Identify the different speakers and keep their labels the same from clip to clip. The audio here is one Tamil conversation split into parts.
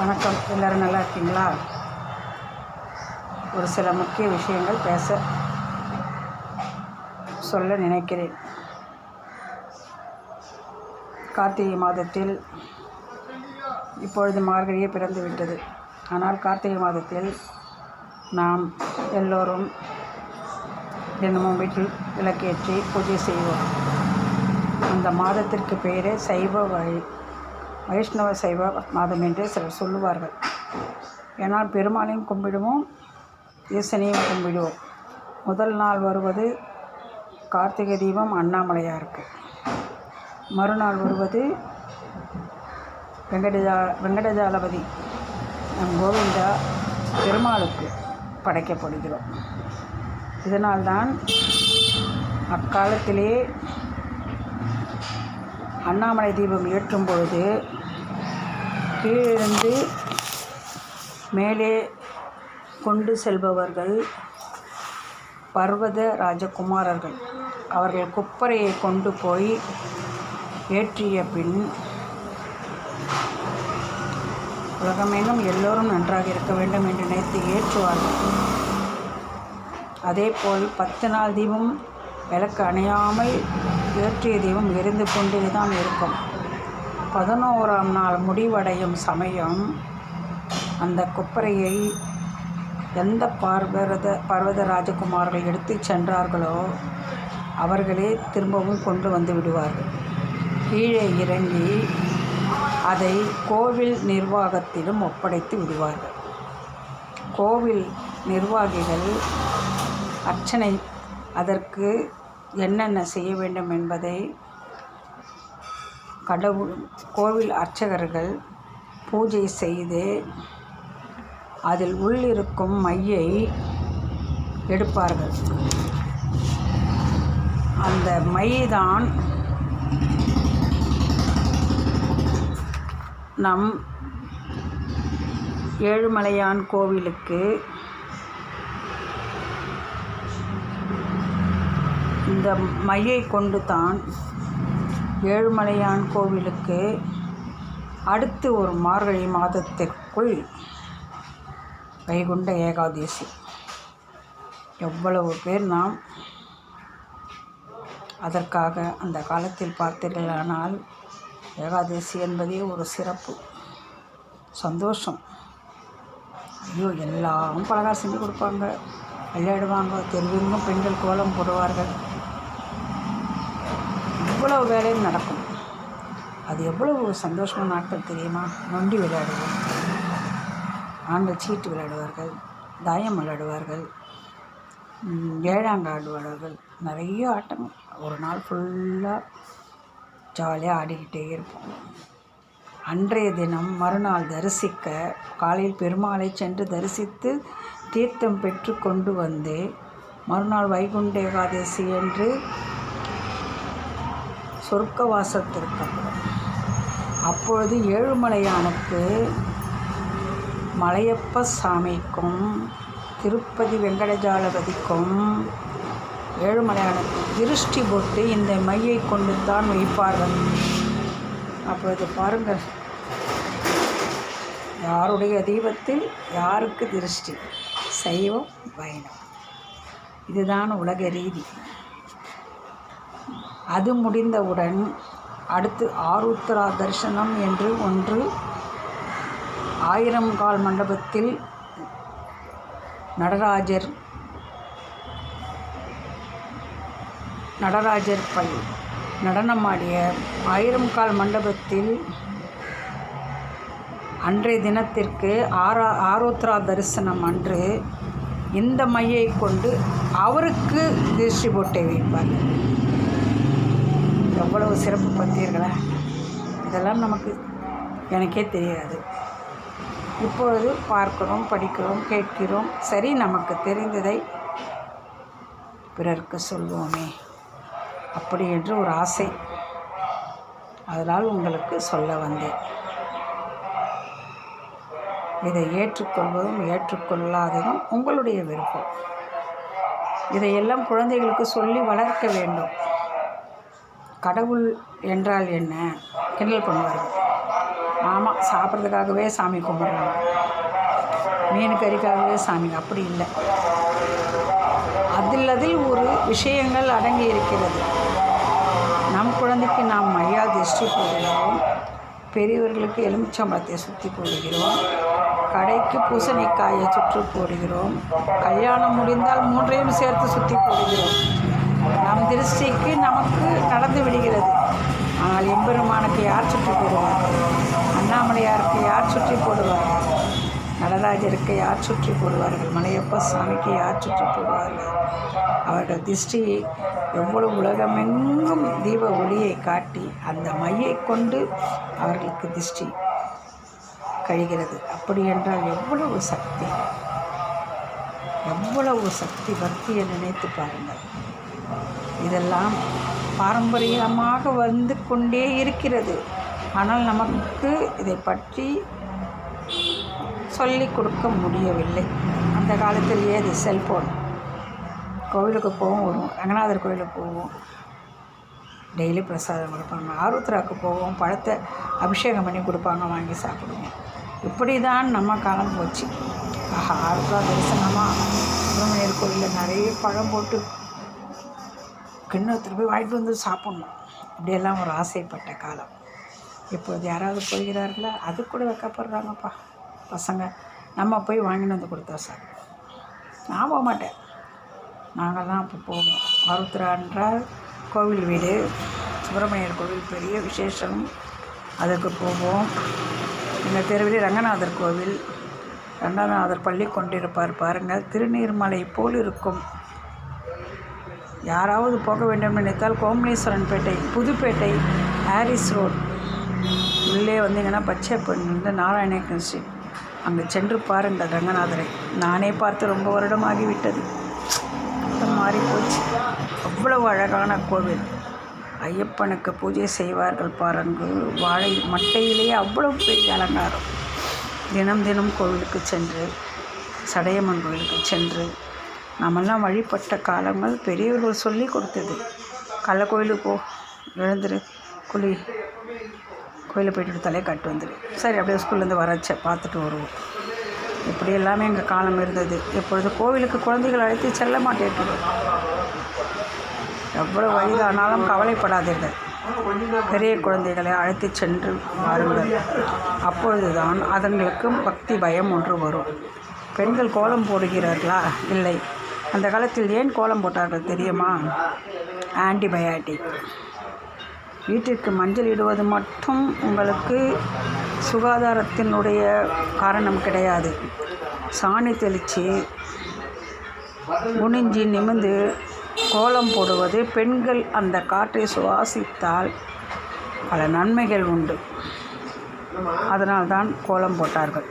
Speaker 1: வணக்கம். எல்லோரும் நல்லா இருக்கீங்களா? ஒரு சில முக்கிய விஷயங்கள் பேச சொல்ல நினைக்கிறேன். கார்த்திகை மாதத்தில் இப்பொழுது மார்கழியே பிறந்து விட்டது. ஆனால் கார்த்திகை மாதத்தில் நாம் எல்லோரும் தினமும் வீட்டில் விளக்கேற்றி பூஜை செய்வோம். அந்த மாதத்திற்கு பெயரே சைவ வழி வைஷ்ணவ சைவ மாதம் என்று சிலர் சொல்லுவார்கள். ஏன்னால் பெருமாளையும் கும்பிடுவோம் ஈசனையும் கும்பிடுவோம். முதல் நாள் வருவது கார்த்திகை தீபம் அண்ணாமலையாருக்கு. மறுநாள் வருவது வெங்கடஜா வெங்கடஜாலபதி நம் கோவிந்தா பெருமாளுக்கு படைக்கப்படுகிறோம். இதனால்தான் அக்காலத்திலே அண்ணாமலை தீபம் ஏற்றும் பொழுது கீழிருந்து மேலே கொண்டு செல்பவர்கள் பர்வத ராஜகுமாரர்கள். அவர்கள் குப்பரையை கொண்டு போய் ஏற்றிய பின் உலகமெங்கும் எல்லோரும் நன்றாக இருக்க வேண்டும் என்று நினைத்து ஏற்றுவார்கள். அதேபோல் பத்து நாள் தீபம் விளக்கு அணையாமல் ஏற்றிய தீபம் எரிந்து கொண்டே தான் இருக்கும். பதினோராம் நாள் முடிவடையும் சமயம் அந்த குப்பரையை எந்த பார்வத பர்வத ராஜகுமார்கள் எடுத்து சென்றார்களோ அவர்களே திரும்பவும் கொண்டு வந்து விடுவார்கள். கீழே இறங்கி அதை கோவில் நிர்வாகத்திலும் ஒப்படைத்து விடுவார்கள். கோவில் நிர்வாகிகள் அர்ச்சனை அதற்கு என்னென்ன செய்ய வேண்டும் என்பதை கடவுள் கோவில் அர்ச்சகர்கள் பூஜை செய்து அதில் உள்ளிருக்கும் மையை எடுப்பார்கள். அந்த மைதான் நம் ஏழுமலையான் கோவிலுக்கு இந்த மையை கொண்டு தான் ஏழுமலையான் கோவிலுக்கு அடுத்து ஒரு மார்கழி மாதத்திற்குள் வைகுண்ட ஏகாதசி. எவ்வளவு பேர் நாம் அதற்காக அந்த காலத்தில் பார்த்தீர்களானால் ஏகாதசி என்பதே ஒரு சிறப்பு சந்தோஷம். ஐயோ எல்லாம் பலகாரம் செஞ்சு கொடுப்பாங்க. விளையாடுவாங்க தெருவெங்கும் பெண்கள் கோலம் போடுவார்கள். எவ்வளோ வேலையும் நடக்கும். அது எவ்வளவு சந்தோஷமான நாட்கள் தெரியுமா? நொண்டி விளையாடுவோம். ஆண்கள் சீட்டு விளையாடுவார்கள் தாயம் விளையாடுவார்கள் ஏழாங்க ஆடுவார்கள் நிறைய ஆட்டங்கள். ஒரு நாள் ஃபுல்லாக ஜாலியாக ஆடிக்கிட்டே இருப்போம். அன்றைய தினம் மறுநாள் தரிசிக்க காலையில் பெருமாளை சென்று தரிசித்து தீர்த்தம் பெற்று கொண்டு வந்து மறுநாள் வைகுண்ட ஏகாதசி என்று சொர்க்கவாசத்திற்கு அப்பொழுது ஏழுமலையானுக்கு மலையப்ப சாமிக்கும் திருப்பதி வெங்கடஜாலபதிக்கும் ஏழுமலையானுக்கு திருஷ்டி போட்டு இந்த மையை கொண்டு தான் வைப்பார்கள். அப்பொழுது பாருங்கள் யாருடைய தீபத்தில் யாருக்கு திருஷ்டி? சைவம் வைணவம். இதுதான் உலக ரீதி. அது முடிந்தவுடன் அடுத்து ஆருத்ரா தரிசனம் என்று ஒன்று ஆயிரம் கால் மண்டபத்தில் நடராஜர் நடராஜர் பல் நடனமாடிய ஆயிரம் கால் மண்டபத்தில் அன்றைய தினத்திற்கு ஆரா ஆரோத்ரா தரிசனம் அன்று இந்த மையை கொண்டு அவருக்கு திருஷ்டி போட்டை வைப்பார். எவ்வளவு சிறப்பு பார்த்தீர்களா இதெல்லாம் நமக்கு எனக்கே தெரியாது. இப்பொழுது பார்க்கிறோம் படிக்கிறோம் கேட்கிறோம். சரி நமக்கு தெரிந்ததை பிறருக்கு சொல்வோமே. அப்படி என்று ஒரு ஆசை அதனால் உங்களுக்கு சொல்ல வந்தேன். இதை ஏற்றுக்கொள்வதும் ஏற்றுக்கொள்ளாததும் உங்களுடைய விருப்பம். இதையெல்லாம் குழந்தைகளுக்கு சொல்லி வளர்க்க வேண்டும். கடவுள் என்றால் என்ன? கிண்டல் பண்ணுவார். ஆமாம் சாப்பிட்றதுக்காகவே சாமி கும்பிட்றாங்க. மீன் கறிக்காகவே சாமி அப்படி இல்லை. அதில் அதில் ஒரு விஷயங்கள் அடங்கி இருக்கிறது. நம் குழந்தைக்கு நாம் மையா திருஷ்டி போடுகிறோம் பெரியவர்களுக்கு எலுமிச்சம்பழத்தை சுற்றி போடுகிறோம். கடைக்கு பூசணிக்காயை சுற்றி போடுகிறோம். கல்யாணம் முடிந்தால் மூன்றையும் சேர்த்து சுற்றி போடுகிறோம். திருஷ்டிக்கு நமக்கு நடந்து விடுகிறது. ஆனால் எம்பெருமானுக்கு யார் சுற்றி போடுவார்? அண்ணாமலையாருக்கு யார் சுற்றி போடுவார்? நடராஜருக்கு யார் சுற்றி போடுவார்கள்? மலையப்ப சாமிக்கு யார் சுற்றி போடுவார்கள்? அவர்கள் திருஷ்டி எவ்வளவு உலகமெங்கும் தீப ஒளியை காட்டி அந்த மையை கொண்டு அவர்களுக்கு திருஷ்டி கழிகிறது. அப்படி என்றால் எவ்வளவு சக்தி? எவ்வளவு சக்தி பக்தியை நினைத்து பாருங்கள். இதெல்லாம் பாரம்பரியமாக வந்து கொண்டே இருக்கிறது. ஆனால் நமக்கு இதை பற்றி சொல்லிக் கொடுக்க முடியவில்லை. அந்த காலத்திலேயே இது செல்ஃபோன் கோவிலுக்கு போவோம் வருவோம் ரங்கநாதர் கோவிலுக்கு போவோம். டெய்லி பிரசாதம் கொடுப்பாங்க ஆருத்ராவுக்கு போவோம் பழத்தை அபிஷேகம் பண்ணி கொடுப்பாங்க வாங்கி சாப்பிடுவோம். இப்படி தான் நம்ம காலம் போச்சு. ஆஹா ஆருத்ரா தரிசனமாக சுப்பிரமணியர் கோவிலில் நிறைய பழம் போட்டு கிண்ணத்தில் போய் வாங்கிட்டு வந்து சாப்பிட்ணும். இப்படியெல்லாம் ஒரு ஆசைப்பட்ட காலம். இப்போது யாராவது போகிறார்களா? அது கூட வைக்கப்படுறாங்கப்பா. பசங்க நம்ம போய் வாங்கிட்டு வந்து கொடுத்தா சார். நான் போக மாட்டேன். நாங்கள்லாம் அப்போ போவோம். ஆருத்ரா என்றால் கோவில் வீடு சுப்பிரமணியர் கோவில் பெரிய விசேஷம். அதற்கு போவோம். எங்கள் தெருவில் ரங்கநாதர் கோவில். ரங்கநாதர் பள்ளி கொண்டிருப்பார் பாருங்கள் திருநீர்மலை போல் இருக்கும். யாராவது போக வேண்டும் நினைத்தால் கோமலேஸ்வரன்பேட்டை புதுப்பேட்டை ஹாரிஸ் ரோட். உள்ளே வந்தீங்கன்னா பச்சை வந்து நாராயணகிருஷ்ணன் ஸ்ட்ரீட். அங்கே சென்று பாருங்கள் ரங்கநாதரை. நானே பார்த்து ரொம்ப வருடம் ஆகிவிட்டது மாறி போச்சு. அவ்வளவு அழகான கோவில். ஐயப்பனுக்கு பூஜை செய்வார்கள் பாருங்கள் வாழை மட்டையிலேயே அவ்வளோ பெரிய அலங்காரம். தினம் தினம் கோவிலுக்கு சென்று சடையம்மன் கோவிலுக்கு சென்று நம்மெல்லாம் வழிபட்ட காலங்கள் பெரியவர்கள் சொல்லி கொடுத்தது. கள்ள கோயிலுக்கு போ எழுந்துரு. குழி கோயிலை போயிட்டு தலையை கட்டு வந்துடு சரி அப்படியே ஸ்கூல்லேருந்து வரச்ச பார்த்துட்டு வருவோம். இப்படி எல்லாமே எங்கள் காலம் இருந்தது. இப்பொழுது கோவிலுக்கு குழந்தைகள் அழைத்து செல்ல மாட்டேன் எவ்வளோ வயதானாலும் கவலைப்படாதீர்கள். பெரிய குழந்தைகளை அழைத்து சென்று வாருங்கள். அப்பொழுதுதான் அதுங்களுக்கும் பக்தி பயம் ஒன்று வரும். பெண்கள் கோலம் போடுகிறார்களா? இல்லை. அந்த காலத்தில் ஏன் கோலம் போட்டார்கள் தெரியுமா? ஆன்டிபயாட்டிக் வீட்டிற்கு மஞ்சள் இடுவது மட்டும் உங்களுக்கு சுகாதாரத்தினுடைய காரணம் கிடையாது. சாணி தெளித்து குனிஞ்சி நிமிந்து கோலம் போடுவது பெண்கள் அந்த காற்றை சுவாசித்தால் பல நன்மைகள் உண்டு. அதனால்தான் கோலம் போட்டார்கள்.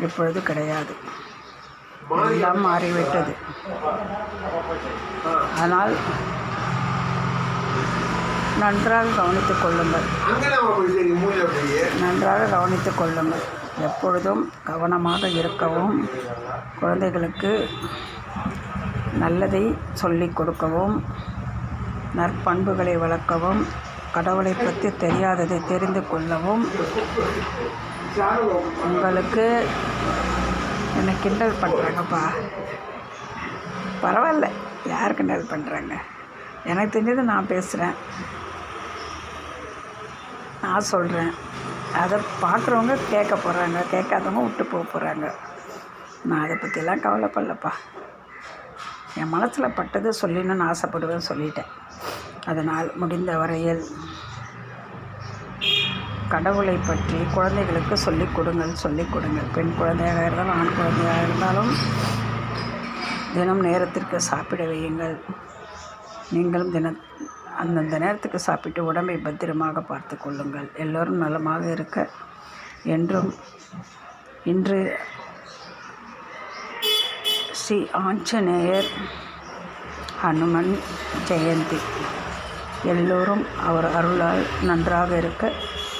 Speaker 1: இப்பொழுது கிடையாது. எல்லாம் மாறிவிட்டது. ஆனால் நன்றாக கவனித்துக் கொள்ளுங்கள். நன்றாக கவனித்துக் கொள்ளுங்கள். எப்பொழுதும் கவனமாக இருக்கவும் குழந்தைகளுக்கு நல்லதை சொல்லிக் கொடுக்கவும் நற்பண்புகளை வளர்க்கவும் கடவுளை பற்றி தெரியாததை தெரிந்து கொள்ளவும் உங்களுக்கு என்னை கிண்டல் பண்ணுறாங்கப்பா பரவாயில்ல யார் கிண்டல் பண்ணுறாங்க எனக்கு தெரிஞ்சது நான் பேசுகிறேன் நான் சொல்கிறேன் அதை பார்க்குறவங்க கேட்க போகிறாங்க கேட்காதவங்க விட்டு போக போகிறாங்க நான் அதை பற்றிலாம் கவலைப்படலப்பா. என் மனசில் பட்டதை சொல்லணும்னு ஆசைப்படுவேன் சொல்லிட்டேன். அதனால் முடிந்த வரையில் கடவுளை பற்றி குழந்தைகளுக்கு சொல்லிக் கொடுங்கள் சொல்லிக் கொடுங்கள். பெண் குழந்தையாக இருந்தாலும் ஆண் குழந்தையாக இருந்தாலும் தினம் நேரத்திற்கு சாப்பிட வையுங்கள். நீங்களும் தின அந்தந்த நேரத்துக்கு சாப்பிட்டு உடம்பை பத்திரமாக பார்த்து கொள்ளுங்கள். எல்லோரும் நலமாக இருக்க என்றும் இன்று ஸ்ரீ ஆஞ்சநேயர் ஹனுமன் ஜெயந்தி. எல்லோரும் அவர் அருளால் நன்றாக இருக்க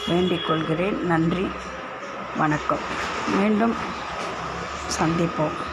Speaker 1: வேண்டிக் கொள்கிறேன். நன்றி. வணக்கம். மீண்டும் சந்திப்போம்.